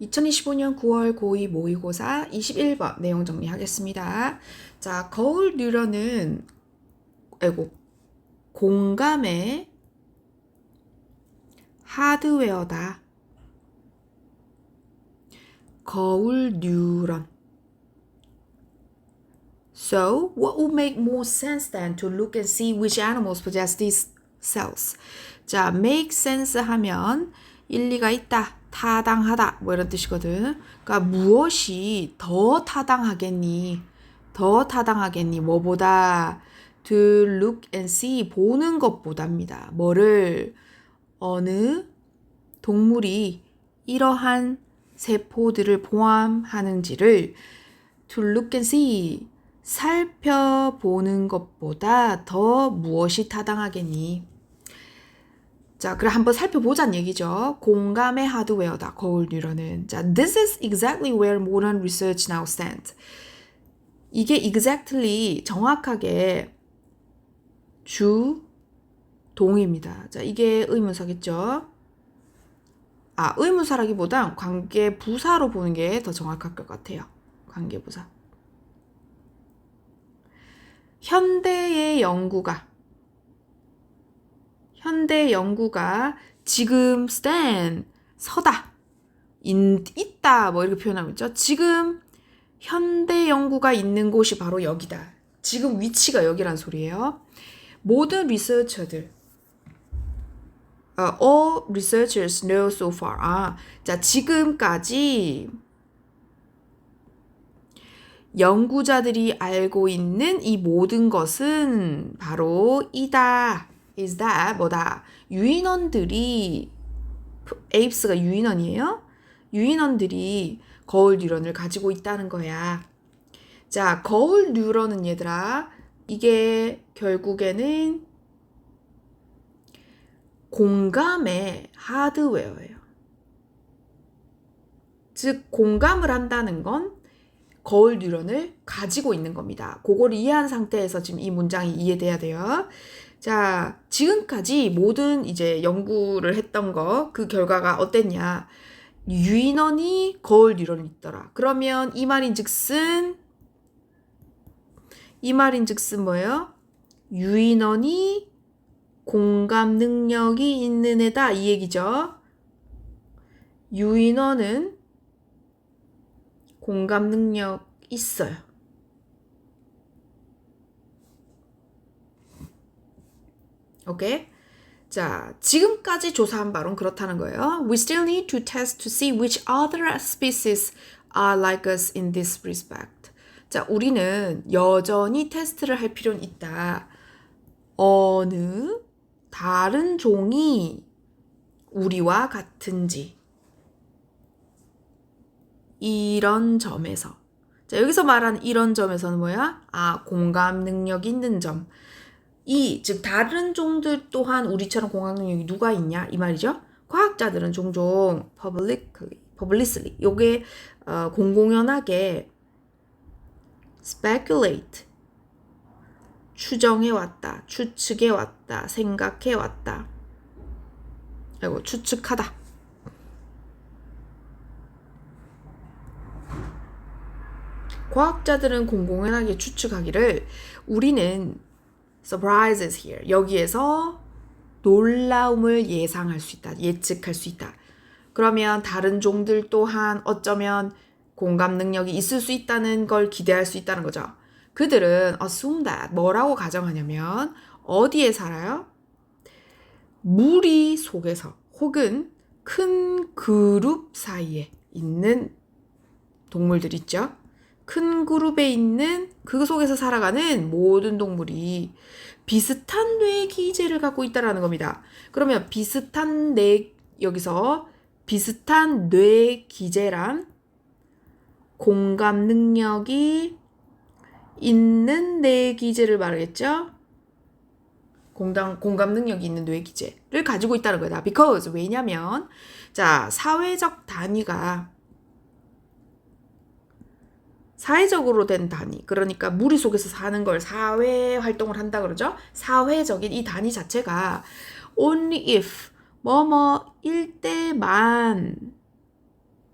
2025년 9월 고2 모의고사 21번 내용 정리하겠습니다. 자, 거울 뉴런은 아이고 공감의 하드웨어다. 거울 뉴런. So, what would make more sense than to look and see which animals possess these cells? 자, make sense 하면 일리가 있다, 타당하다, 뭐 이런 뜻이거든. 그러니까 무엇이 더 타당하겠니? 더 타당하겠니? 뭐보다 to look and see 보는 것보다입니다. 뭐를 어느 동물이 이러한 세포들을 포함하는지를 to look and see 살펴보는 것보다 더 무엇이 타당하겠니? 자, 그래 한번 살펴보자는 얘기죠. 공감의 하드웨어다. 거울 뉴런은. 자, this is exactly where modern research now stands. 이게 exactly 정확하게 주 동입니다. 자, 이게 의문사겠죠. 아, 의문사라기보단 관계 부사로 보는 게 더 정확할 것 같아요. 관계 부사. 현대의 연구가 현대 연구가 지금 stand 서다 인, 있다 뭐 이렇게 표현하고 있죠. 지금 현대 연구가 있는 곳이 바로 여기다. 지금 위치가 여기란 소리예요. 모든 리서처들 uh, all researchers know so far. 아, 자 지금까지 연구자들이 알고 있는 이 모든 것은 바로 이다. Is that 뭐다. 유인원들이 에이프스가 유인원이에요. 유인원들이 거울 뉴런을 가지고 있다는 거야. 자, 거울 뉴런은 얘들아 이게 결국에는 공감의 하드웨어예요. 즉 공감을 한다는 건 거울 뉴런을 가지고 있는 겁니다. 그걸 이해한 상태에서 지금 이 문장이 이해돼야 돼요. 자, 지금까지 모든 이제 연구를 했던 거, 그 결과가 어땠냐. 유인원이 거울 뉴런이 있더라. 그러면 이 말인 즉슨, 이 말인 즉슨 뭐예요? 유인원이 공감 능력이 있는 애다. 이 얘기죠. 유인원은 공감 능력 있어요. 오케이? 자, 지금까지 조사한 바론 그렇다는 거예요. We still need to test to see which other species are like us in this respect. 자, 우리는 여전히 테스트를 할 필요는 있다. 어느 다른 종이 우리와 같은지. 이런 점에서. 자, 여기서 말하는 이런 점에서는 뭐야? 아, 공감 능력 있는 점. 이, 즉, 다른 종들 또한 우리처럼 공감 능력이 누가 있냐? 이 말이죠. 과학자들은 종종 publicly, publicly, 요게, 어, 공공연하게 speculate, 추정해 왔다, 추측해 왔다, 생각해 왔다. 아이고, 추측하다. 과학자들은 공공연하게 추측하기를 우리는 surprises here. 여기에서 놀라움을 예상할 수 있다 예측할 수 있다. 그러면 다른 종들 또한 어쩌면 공감 능력이 있을 수 있다는 걸 기대할 수 있다는 거죠. 그들은 assume that 뭐라고 가정하냐면 어디에 살아요? 무리 속에서 혹은 큰 그룹 사이에 있는 동물들 있죠? 큰 그룹에 있는 그 속에서 살아가는 모든 동물이 비슷한 뇌 기제를 갖고 있다라는 겁니다. 그러면 비슷한 뇌 여기서 비슷한 뇌 기제란 공감 능력이 있는 뇌 기제를 말하겠죠? 공감, 공감 능력이 있는 뇌 기제를 가지고 있다는 거다. because 왜냐면 자 사회적 단위가 사회적으로 된 단위. 그러니까 무리 속에서 사는 걸 사회 활동을 한다 그러죠. 사회적인 이 단위 자체가 only if 뭐뭐일 때만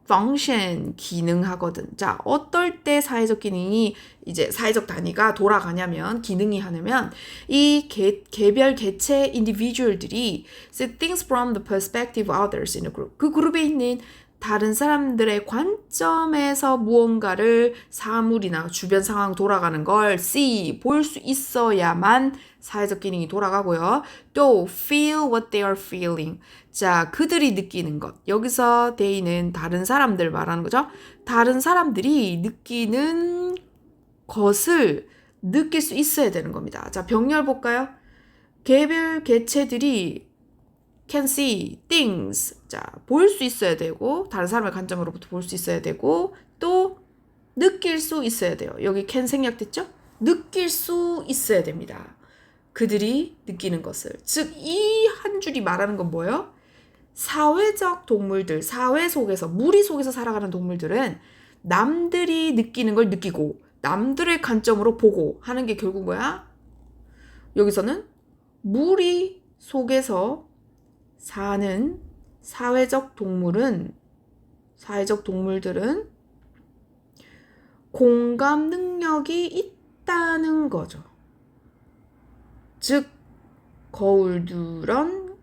function 기능하거든. 자, 어떨 때 사회적 기능이 이제 사회적 단위가 돌아가냐면 기능이 하냐면 이 개, 개별 개체 individual들이 see things from the perspective of others in a group. 그 그룹에 있는 다른 사람들의 관점에서 무언가를 사물이나 주변 상황 돌아가는 걸 see 볼 수 있어야만 사회적 기능이 돌아가고요. 또 feel what they are feeling. 자, 그들이 느끼는 것. 여기서 they는 다른 사람들 말하는 거죠. 다른 사람들이 느끼는 것을 느낄 수 있어야 되는 겁니다. 자, 병렬 볼까요? 개별 개체들이 can see things. 자, 볼 수 있어야 되고, 다른 사람의 관점으로부터 볼 수 있어야 되고, 또 느낄 수 있어야 돼요. 여기 can 생략됐죠? 느낄 수 있어야 됩니다. 그들이 느끼는 것을. 즉, 이 한 줄이 말하는 건 뭐예요? 사회적 동물들, 사회 속에서, 무리 속에서 살아가는 동물들은 남들이 느끼는 걸 느끼고, 남들의 관점으로 보고 하는 게 결국 뭐야? 여기서는 무리 속에서 사는 사회적 동물은 사회적 동물들은 공감 능력이 있다는 거죠. 즉 거울들은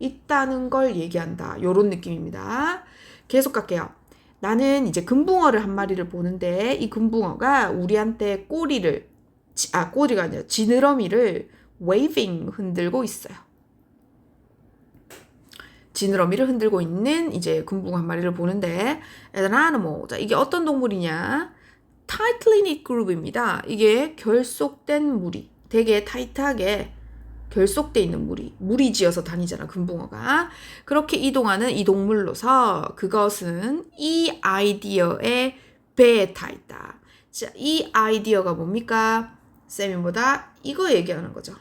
있다는 걸 얘기한다. 요런 느낌입니다. 계속 갈게요. 나는 이제 금붕어를 한 마리를 보는데 이 금붕어가 우리한테 꼬리를 아 꼬리가 아니라 지느러미를 waving 흔들고 있어요. 지느러미를 흔들고 있는 이제 금붕어 한 마리를 보는데 an animal. 자, 이게 어떤 동물이냐? tightly knit group입니다. 이게 결속된 무리. 되게 타이트하게 결속돼 있는 무리. 무리 지어서 다니잖아, 금붕어가. 그렇게 이동하는 이 동물로서 그것은 이 아이디어에 배에 타 있다. 자, 이 아이디어가 뭡니까? 쌤이보다 이거 얘기하는 거죠.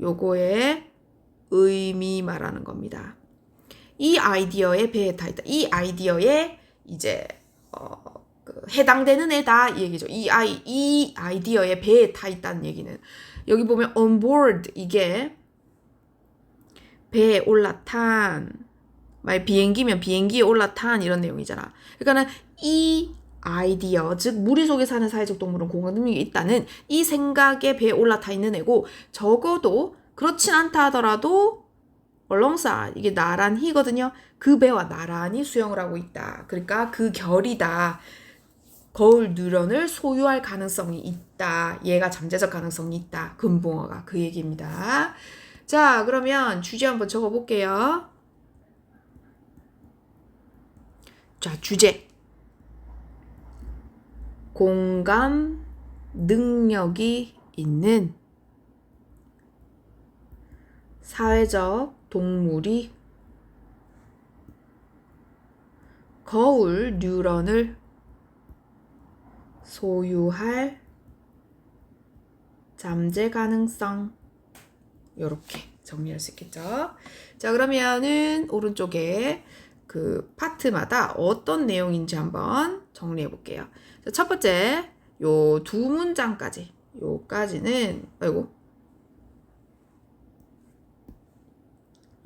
요거의 의미 말하는 겁니다. 이 아이디어에 배에 타 있다. 이 아이디어에 이제 어, 그 해당되는 애다 이 얘기죠. 이 아이 이 아이디어에 배에 타 있다는 얘기는 여기 보면 on board 이게 배에 올라탄 말 비행기면 비행기에 올라탄 이런 내용이잖아. 그러니까는 이 아이디어, 즉 무리 속에 사는 사회적 동물은 공감 능력이 있다는 이 생각에 배에 올라타 있는 애고 적어도 그렇진 않다 하더라도 alongside 이게 나란히거든요. 그 배와 나란히 수영을 하고 있다. 그러니까 그 결이다. 거울 누런을 소유할 가능성이 있다. 얘가 잠재적 가능성이 있다. 금붕어가 그 얘기입니다. 자, 그러면 주제 한번 적어 볼게요. 자, 주제. 공감 능력이 있는 사회적 동물이 거울 뉴런을 소유할 잠재 가능성 이렇게 정리할 수 있겠죠. 자 그러면은 오른쪽에 그 파트마다 어떤 내용인지 한번 정리해 볼게요. 자, 첫 번째 요 두 문장까지 요까지는 아이고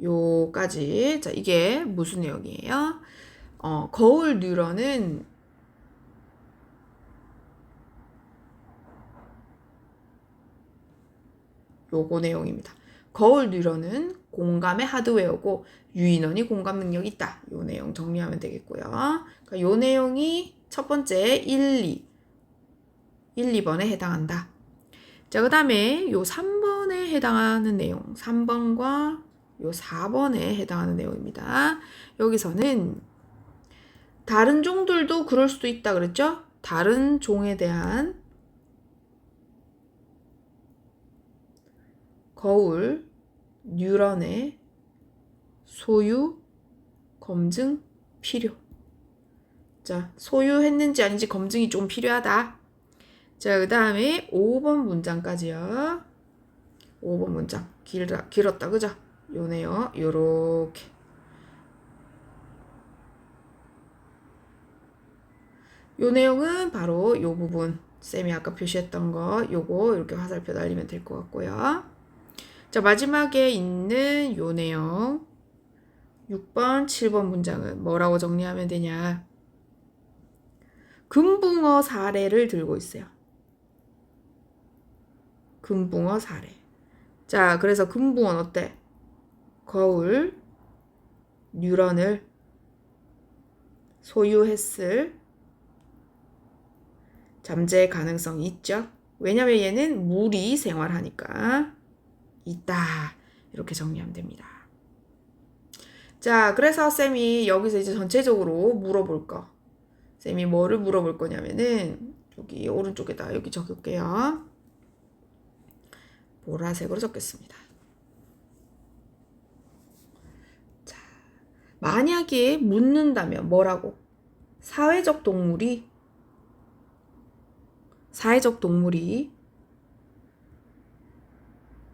요까지 자 이게 무슨 내용이에요? 어, 거울 뉴런은 요거 내용입니다. 거울 뉴런은 공감의 하드웨어고 유인원이 공감 능력이 있다. 요 내용 정리하면 되겠고요. 그러니까 요 내용이 첫 번째 1, 2 1, 2번에 해당한다. 자, 그 다음에 요 3번에 해당하는 내용 3번과 요 4번에 해당하는 내용입니다. 여기서는 다른 종들도 그럴 수도 있다 그랬죠? 다른 종에 대한 거울 뉴런의 소유 검증 필요. 자, 소유했는지 아닌지 검증이 좀 필요하다. 자, 그 다음에 5번 문장까지요. 5번 문장. 길다, 길었다, 그죠? 요네요. 요렇게. 요 내용은 바로 요 부분. 쌤이 아까 표시했던 거, 요거 이렇게 화살표 날리면 될 것 같고요. 자, 마지막에 있는 요 내용. 6번, 7번 문장은 뭐라고 정리하면 되냐? 금붕어 사례를 들고 있어요. 금붕어 사례. 자, 그래서 금붕어는 어때? 거울, 뉴런을 소유했을 잠재 가능성이 있죠. 왜냐면 얘는 물이 생활하니까 있다. 이렇게 정리하면 됩니다. 자, 그래서 쌤이 여기서 이제 전체적으로 물어볼 거. 쌤이 뭐를 물어볼 거냐면은 여기 오른쪽에다 여기 적을게요. 보라색으로 적겠습니다. 만약에 묻는다면 뭐라고? 사회적 동물이 사회적 동물이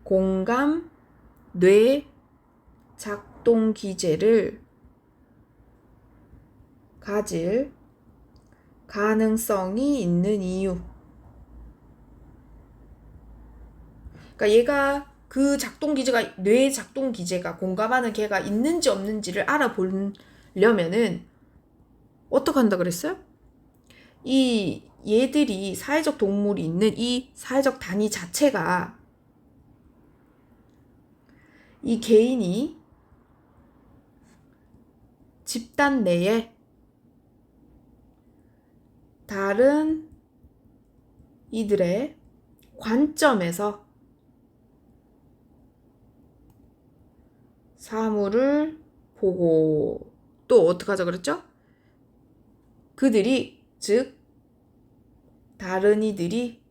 공감 뇌 작동 기제를 가질 가능성이 있는 이유. 그러니까 얘가 그 작동 기제가 뇌 작동 기제가 공감하는 개가 있는지 없는지를 알아보려면은 어떻게 한다 그랬어요? 이 얘들이 사회적 동물이 있는 이 사회적 단위 자체가 이 개인이 집단 내에 다른 이들의 관점에서 사물을 보고 또 어떻게 하자 그랬죠? 그들이 즉 다른 이들이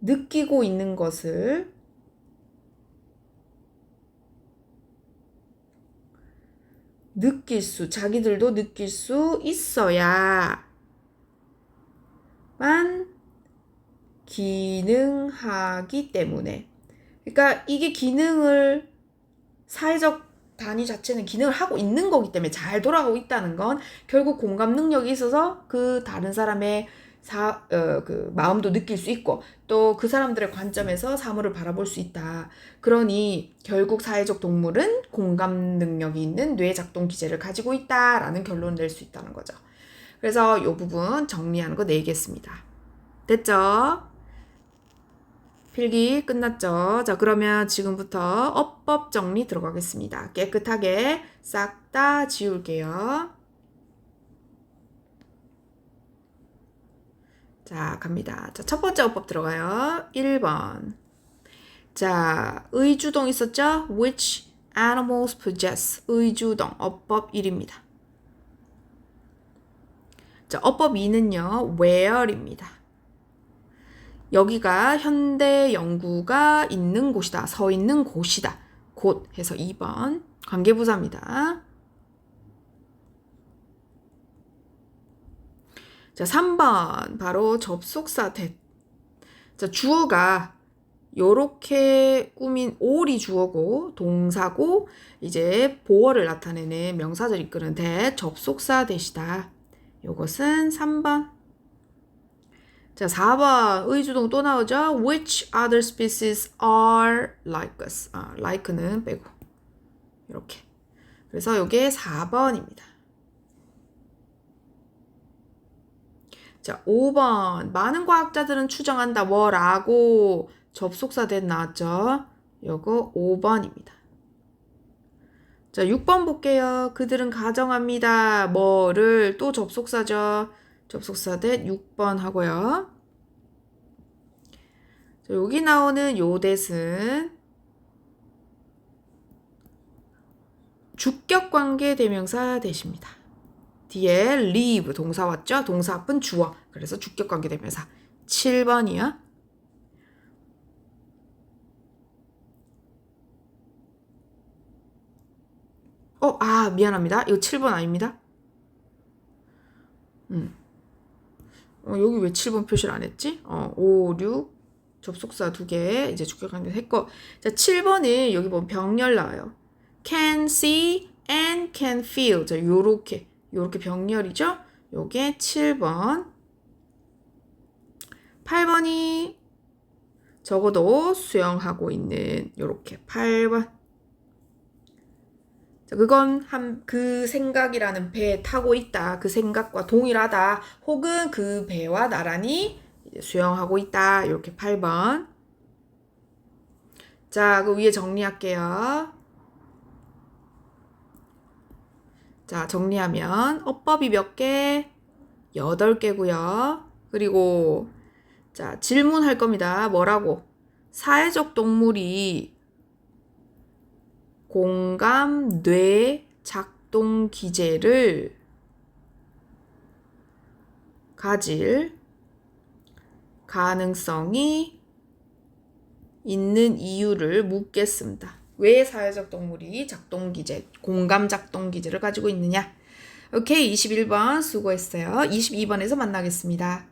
느끼고 있는 것을 느낄 수, 자기들도 느낄 수 있어야만 기능하기 때문에. 그러니까 이게 기능을 사회적 단위 자체는 기능을 하고 있는 거기 때문에 잘 돌아가고 있다는 건 결국 공감 능력이 있어서 그 다른 사람의 사, 어, 그 마음도 느낄 수 있고 또 그 사람들의 관점에서 사물을 바라볼 수 있다. 그러니 결국 사회적 동물은 공감 능력이 있는 뇌 작동 기제를 가지고 있다라는 결론을 낼 수 있다는 거죠. 그래서 이 부분 정리하는 거 내겠습니다. 됐죠? 필기 끝났죠? 자, 그러면 지금부터 어법 정리 들어가겠습니다. 깨끗하게 싹 다 지울게요. 자, 갑니다. 자, 첫 번째 어법 들어가요. 1번. 자, 의주동 있었죠? Which animals possess? 의주동. 어법 1입니다. 자, 어법 2는요. where입니다. 여기가 현대 연구가 있는 곳이다. 서 있는 곳이다. 곳 해서 2번. 관계부사입니다. 자, 3번 바로 접속사 대. 자, 주어가 요렇게 꾸민 올이 주어고 동사고 이제 보어를 나타내는 명사절 이끄는 대 접속사 대시다. 요것은 3번. 자, 4번 의주동 또 나오죠? Which other species are like us? 아, like는 빼고 이렇게. 그래서 요게 4번입니다. 자, 5번. 많은 과학자들은 추정한다. 뭐라고 접속사 된 나왔죠? 요거 5번입니다. 자, 6번 볼게요. 그들은 가정합니다. 뭐를 또 접속사죠. 접속사 된 6번 하고요. 자, 여기 나오는 요 대은 주격 관계 대명사 대십니다. 뒤에 live 동사 왔죠? 동사 앞은 주어. 그래서 주격 관계 대명사. 7번이야. 어, 아, 미안합니다. 이거 7번 아닙니다. 음. 어, 여기 왜 7번 표시를 안 했지? 어, 5, 6, 접속사 두 개, 이제 주격 관계 했고. 자, 7번은 여기 보면 병렬 나와요. can see and can feel. 자, 요렇게. 요렇게 병렬이죠? 요게 7번. 8번이 적어도 수영하고 있는 요렇게 8번. 자, 그건 한 그 생각이라는 배에 타고 있다. 그 생각과 동일하다. 혹은 그 배와 나란히 수영하고 있다. 이렇게 8번. 자, 그 위에 정리할게요. 자, 정리하면 어법이 몇 개? 8개고요. 그리고 자, 질문할 겁니다. 뭐라고? 사회적 동물이 공감 뇌 작동 기제를 가질 가능성이 있는 이유를 묻겠습니다. 왜 사회적 동물이 작동 기제, 공감 작동 기제를 가지고 있느냐? 오케이, 21번 수고했어요. 22번에서 만나겠습니다.